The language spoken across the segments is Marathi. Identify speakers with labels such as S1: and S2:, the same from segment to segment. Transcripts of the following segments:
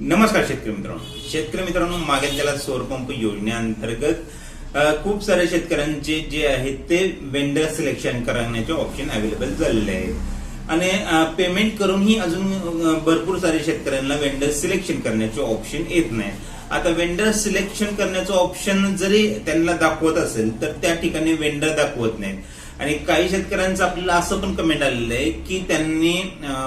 S1: नमस्कार शेतकरी मित्रांनो. शेतकरी मित्रांनो मागेल त्याला सौरपंप योजनेअंतर्गत खूप साऱ्या शेतकऱ्यांचे जे आहेत ते वेंडर सिलेक्शन करण्याचे ऑप्शन अवेलेबल झालेले आहेत. आणि पेमेंट करूनही अजून भरपूर सारे शेतकऱ्यांना वेंडर सिलेक्शन करण्याचे ऑप्शन येत नाही. आता वेंडर सिलेक्शन करण्याचं ऑप्शन जरी त्यांना दाखवत असेल तर त्या ठिकाणी वेंडर दाखवत नाहीत. आणि काही शेतकऱ्यांचं आपल्याला असं पण कमेंट आलेलं आहे की त्यांनी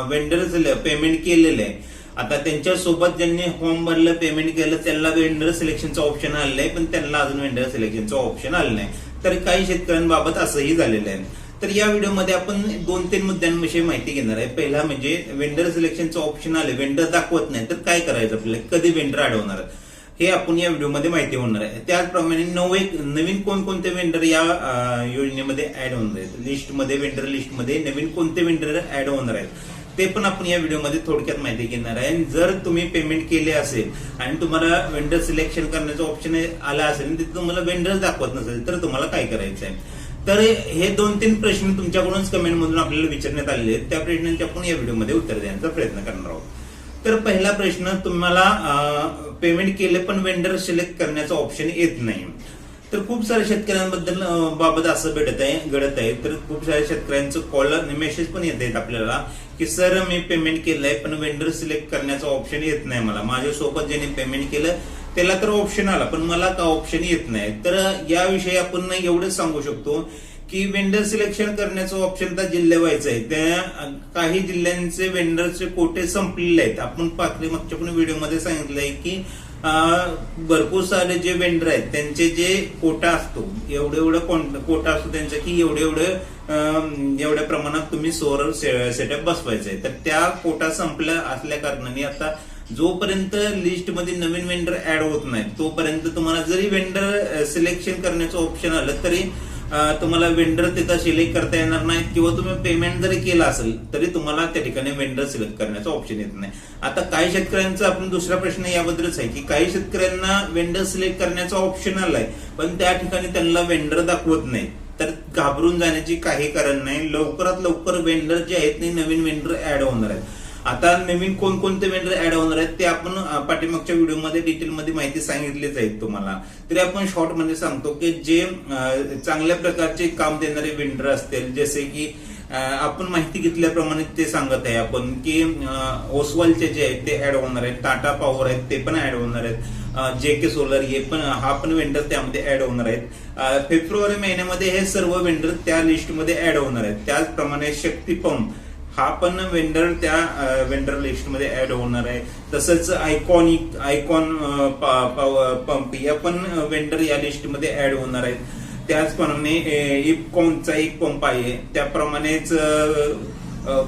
S1: वेंडर पेमेंट केलेलं आहे. आता त्यांच्यासोबत ज्यांनी फॉर्म भरलं पेमेंट केलं त्यांना वेंडर सिलेक्शनचं ऑप्शन आलेलं आहे पण त्यांना अजून वेंडर सिलेक्शनचं ऑप्शन आलं नाही. तर काही शेतकऱ्यांबाबत असंही झालेलं आहे. तर या व्हिडिओमध्ये आपण दोन तीन मुद्द्यांविषयी माहिती घेणार आहे. पहिला म्हणजे वेंडर सिलेक्शनचं ऑप्शन आले वेंडर दाखवत नाही तर काय करायचं आपल्याला? कधी वेंडर अडवणार हे आपण या व्हिडिओमध्ये माहिती होणार आहे. त्याचप्रमाणे नवे नवीन कोणकोणते वेंडर या योजनेमध्ये ऍड होणार आहेत? लिस्टमध्ये वेंडर लिस्टमध्ये नवीन कोणते वेंडर ऍड होणार आहेत? ते पण आपण या व्हिडिओमध्ये थोडक्यात माहिती घेणार आहे. जर तुम्ही पेमेंट केले असेल आणि तुम्हाला वेंडर सिलेक्शन करण्याचं ऑप्शन आला असेल तिथे तुम्हाला वेंडर दाखवत नसेल तर तुम्हाला काय करायचं आहे तर हे दोन तीन प्रश्न तुमच्याकडूनच कमेंट मधून आपल्याला विचारण्यात आलेले आहेत. त्या प्रश्नांचे आपण या व्हिडिओमध्ये उत्तर देण्याचा प्रयत्न करणार आहोत. तर पहिला प्रश्न तुम्हाला पेमेंट केले पण वेंडर सिलेक्ट करण्याचा ऑप्शन येत नाही. तर खूप साऱ्या शेतकऱ्यांबद्दल बाबत असं भेटत आहे घडत आहे. तर खूप साऱ्या शेतकऱ्यांचं कॉल आणि मेसेज पण येत आहेत आपल्याला की सर मी पेमेंट केलंय पण वेंडर सिलेक्ट करण्याचा ऑप्शन येत नाही मला. माझ्यासोबत ज्याने पेमेंट केलं त्याला तर ऑप्शन आला पण मला का ऑप्शन येत नाही? तर याविषयी आपण एवढंच सांगू शकतो की वेंडर सिलेक्शन करण्याचं ऑप्शन त्या जिल्ह्या व्हायचं आहे. त्या काही जिल्ह्यांचे वेंडरचे कोटे संपलेले आहेत. आपण पाचवी मागच्या पण व्हिडिओमध्ये सांगितलंय की भरपूर सारे जे वेंडर आहेत त्यांचे जे कोटा असतो एवढं एवढं कोटा असतो त्यांचा की एवढे एवढे एवढ्या प्रमाणात तुम्ही सोलर सेटअप बसवायचं आहे. तर त्या कोटा संपल्या असल्या कारणाने आता जोपर्यंत लिस्टमध्ये नवीन वेंडर ऍड होत नाही तोपर्यंत तुम्हाला जरी वेंडर सिलेक्शन करण्याचं ऑप्शन आलं तरी तुम्हाला वेंडर तिथं सिलेक्ट करता येणार नाही किंवा तुम्ही पेमेंट जरी केला असेल तरी तुम्हाला त्या ठिकाणी वेंडर सिलेक्ट करण्याचा ऑप्शन येत नाही. आता काही शेतकऱ्यांचा आपण दुसरा प्रश्न याबद्दलच आहे की काही शेतकऱ्यांना वेंडर सिलेक्ट करण्याचा ऑप्शन आलाय पण त्या ठिकाणी त्यांना वेंडर दाखवत नाही. तर घाबरून जाण्याची काही कारण नाही. लवकरात लवकर वेंडर जे आहेत ते नवीन वेंडर ऍड होणार आहेत. आता नवीन कोणकोणते वेंडर ऍड होणार आहेत ते आपण पाठीमागच्या व्हिडिओमध्ये डिटेलमध्ये माहिती सांगितलीच आहे तुम्हाला. तरी आपण शॉर्टमध्ये सांगतो की जे चांगल्या प्रकारचे काम देणारे वेंडर असतील जसे की आपण माहिती घेतल्याप्रमाणे ते सांगत आहे आपण की ओसवालचे जे आहेत ते ऍड होणार आहेत. टाटा पॉवर आहेत ते पण ऍड होणार आहेत. जे के सोलर हे पण हा पण वेंडर त्यामध्ये ऍड होणार आहेत. फेब्रुवारी महिन्यामध्ये हे सर्व वेंडर त्या लिस्टमध्ये ऍड होणार आहेत. त्याचप्रमाणे शक्ती पंप हा पण वेंडर त्या वेंडर लिस्टमध्ये ऍड होणार आहे. तसंच आयकॉनिक आयकॉन पंप या पण वेंडर या लिस्टमध्ये ऍड होणार आहेत. त्याचप्रमाणे इपकॉनचा एक पंप आहे. त्याप्रमाणेच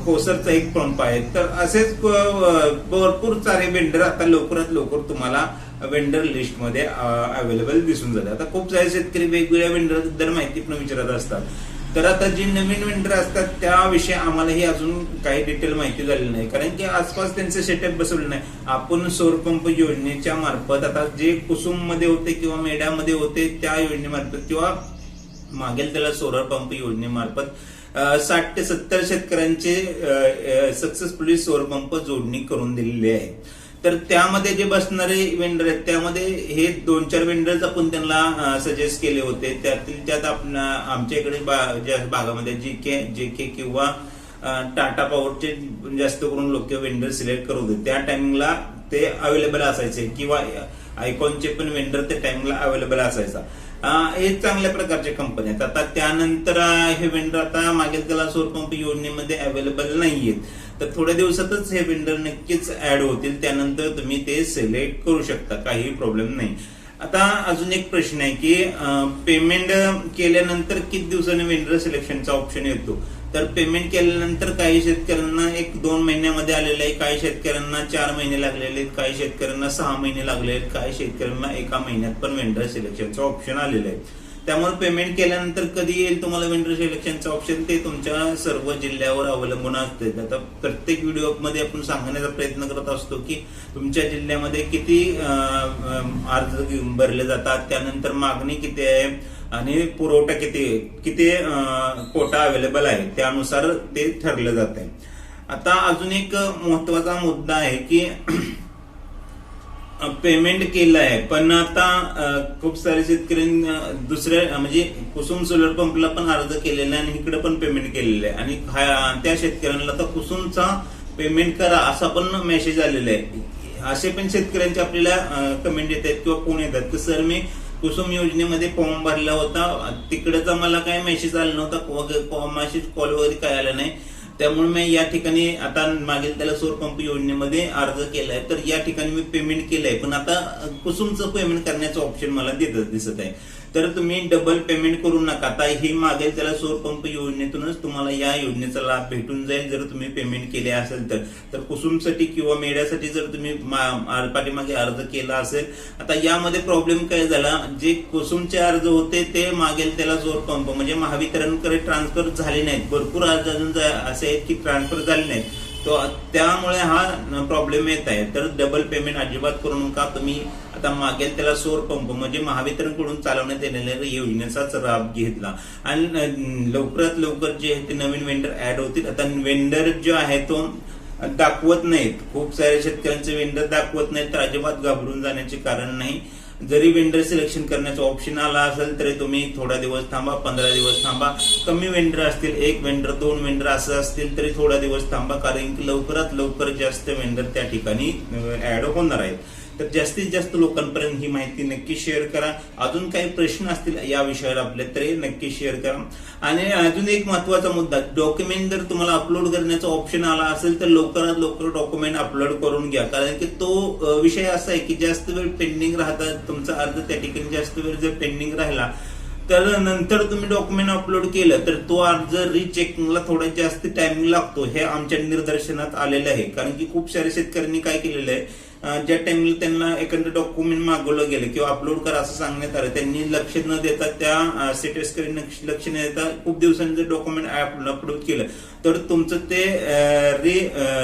S1: कोसरचा एक पंप आहे. तर असेच भरपूर सारे वेंडर आता लवकरात लवकर तुम्हाला वेंडर लिस्टमध्ये अवेलेबल दिसून जाते आता खूप सारे शेतकरी वेगवेगळ्या वेंडरबद्दल माहिती पण विचारत असतात. तर आता जे नवीन वेंडर असतात त्याविषयी आम्हालाही अजून काही डिटेल माहिती झालेली नाही. कारण की आसपास त्यांचे सेटअप बसवलं नाही. आपण सौर पंप योजनेच्या मार्फत आता जे कुसुममध्ये होते किंवा मेढ्यामध्ये होते त्या योजनेमार्फत किंवा मागेल त्याला सोलर पंप योजनेमार्फत साठ ते सत्तर शेतकऱ्यांचे सक्सेसफुली सौर पंप जोडणी करून दिलेली आहे. तर त्यामध्ये जे बसणारे वेंडर आहेत त्यामध्ये हे दोन चार वेंडर्स आपण त्यांना सजेस्ट केले होते. त्यातील त्यात आपण आमच्या इकडे ज्या भागामध्ये जी के जे के किंवा टाटा पॉवरचे जास्त करून लोक वेंडर सिलेक्ट करत होते. त्या टायमिंगला ते अवेलेबल असायचे किंवा आयकॉनचे पण वेंडर त्या टाइमला अवेलेबल असायचा. हे चांगल्या प्रकारचे कंपनी आहेत. आता त्यानंतर हे वेंडर आता मागेल त्याला सौर पंप योजनेमध्ये अवेलेबल नाहीयेत. तर थोड्या दिवसातच हे विंडर नक्कीच ऍड होतील. त्यानंतर तुम्ही ते सिलेक्ट करू शकता. काही प्रॉब्लेम नाही. आता अजून एक प्रश्न आहे की पेमेंट केल्यानंतर किती दिवसांनी वेंडर सिलेक्शनचा ऑप्शन येतो? तर पेमेंट केल्यानंतर काही शेतकऱ्यांना एक दोन महिन्यामध्ये आलेलं आहे. काही शेतकऱ्यांना चार महिने लागलेले आहेत. काही शेतकऱ्यांना सहा महिने लागले आहेत. काही शेतकऱ्यांना एका महिन्यात पण वेंडर सिलेक्शनचं ऑप्शन आलेलं आहे. त्यामुळे पेमेंट केल्यानंतर कधी येईल तुम्हाला वेंडर सिलेक्शनचं ऑप्शन ते तुमच्या सर्व जिल्ह्यावर अवलंबून असते आता प्रत्येक व्हिडिओमध्ये आपण सांगण्याचा प्रयत्न करत असतो की तुमच्या जिल्ह्यामध्ये किती अर्ज भरले जातात त्यानंतर मागणी किती आहे आणि पुरवठा किती किती कोटा अवेलेबल आहे त्यानुसार ते ठरलं जात आहे आता अजून एक महत्त्वाचा मुद्दा आहे की पेमेंट केलं आहे. पण आता खूप सारे शेतकऱ्यांनी दुसऱ्या म्हणजे कुसुम सोलर पंपला पण अर्ज केलेला आहे आणि इकडे पण पेमेंट केलेलं आहे. आणि त्या शेतकऱ्यांना आता कुसुमचा पेमेंट करा असा पण मेसेज आलेला आहे. असे पण शेतकऱ्यांचे आपल्याला कमेंट येत आहेत किंवा फोन येतात की सर मी कुसुम योजनेमध्ये फॉर्म भरला होता. तिकडेचा मला काय मेसेज आला नव्हता. मेसेज कॉल वगैरे काय आला नाही. त्यामुळे मी या ठिकाणी आता मागील त्याला सौर पंप योजनेमध्ये अर्ज केलाय. तर या ठिकाणी मी पेमेंट केलंय. पण आता कुसुमचं पेमेंट करण्याचं ऑप्शन मला देत दिसत आहे. तर तुम्ही डबल पेमेंट करू नका. आता हे मागेल त्याला सौर पंप योजनेतूनच तुम्हाला या योजनेचा लाभ भेटून जाईल जर तुम्ही पेमेंट केले असेल तर. तर कुसुमसाठी किंवा मेड्यासाठी जर तुम्ही पाठीमागे अर्ज केला असेल आता यामध्ये प्रॉब्लेम काय झाला? जे कुसुमचे अर्ज होते ते मागेल त्याला सौर पंप म्हणजे महावितरणकडे ट्रान्सफर झाले नाहीत. भरपूर अर्ज अजून असे आहेत की ट्रान्सफर झाले नाहीत. तो त्यामुळे हा प्रॉब्लेम येत आहे. तर डबल पेमेंट अजिबात करू नका. तुम्ही आता मागेल त्याला सौर पंप म्हणजे महावितरणकडून चालवण्यात येलेल्या योजनेचाच लाभ घेतला. आणि लवकरात लवकर जे आहे ते नवीन वेंडर ऍड होतील. आता वेंडर जो आहे तो दाखवत नाहीत. खूप सारे शेतकऱ्यांचे वेंडर दाखवत नाहीत तर अजिबात घाबरून जाण्याचे कारण नाही. जरी वेंडर सिलेक्शन करण्याचा ऑप्शन आला असेल तरी तुम्ही थोडा दिवस थांबा पंधरा दिवस थांबा. कमी वेंडर असतील एक वेंडर दोन वेंडर असं असतील तरी थोडा दिवस थांबा कारण की लवकरात लवकर जास्त वेंडर त्या ठिकाणी ऍड होणार आहेत. तर जास्तीत जास्त लोकांपर्यंत ही माहिती नक्की शेअर करा. अजून काही प्रश्न असतील या विषयावर आपले तरी नक्की शेअर करा. आणि अजून एक महत्त्वाचा मुद्दा डॉक्युमेंट जर तुम्हाला अपलोड करण्याचा ऑप्शन आला असेल तर लवकरात लवकर डॉक्युमेंट अपलोड करून घ्या. कारण की तो विषय असा आहे की जास्त वेळ पेंडिंग राहतात तुमचा अर्ज त्या ठिकाणी जास्त वेळ जर पेंडिंग राहिला तर नंतर तुम्ही डॉक्युमेंट अपलोड केलं तर तो अर्ज रिचेकिंगला थोडा जास्त टाइमिंग लागतो हे आमच्या निदर्शनात आलेलं आहे. कारण की खूप साऱ्या शेतकऱ्यांनी काय केलेलं आहे ज्या टाइमला त्यांना एखादं डॉक्युमेंट मागवलं गेलं किंवा अपलोड करा असं सांगण्यात आलं त्यांनी लक्ष न देता त्या स्टेटसकडे लक्ष न देता खूप दिवसांनी जर डॉक्युमेंट अपलोड केलं. तर तुमचं ते रे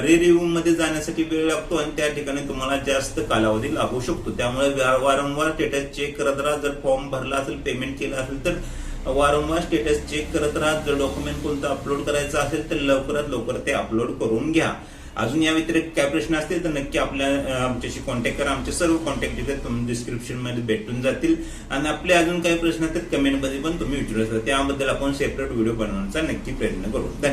S1: रे रिव्ह्यू मध्ये जाण्यासाठी वेळ लागतो आणि त्या ठिकाणी तुम्हाला जास्त कालावधी लागू शकतो. त्यामुळे वारंवार स्टेटस चेक करत राहा. जर फॉर्म भरला असेल पेमेंट केलं असेल तर वारंवार स्टेटस चेक करत राहा. जर डॉक्युमेंट कोणतं अपलोड करायचं असेल तर लवकरात लवकर ते अपलोड करून घ्या. अजून या व्यतिरिक्त काय प्रश्न असतील तर नक्की आपल्या आमच्याशी कॉन्टॅक्ट करा. आमचे सर्व कॉन्टॅक्ट डिटेल तुम्ही डिस्क्रिप्शनमध्ये भेटून जातील. आणि आपले अजून काही प्रश्न असतील कमेंटमध्ये पण तुम्ही विचारू शकता. त्याबद्दल आपण सेपरेट व्हिडिओ बनवण्याचा नक्की प्रयत्न करू. धन्यवाद.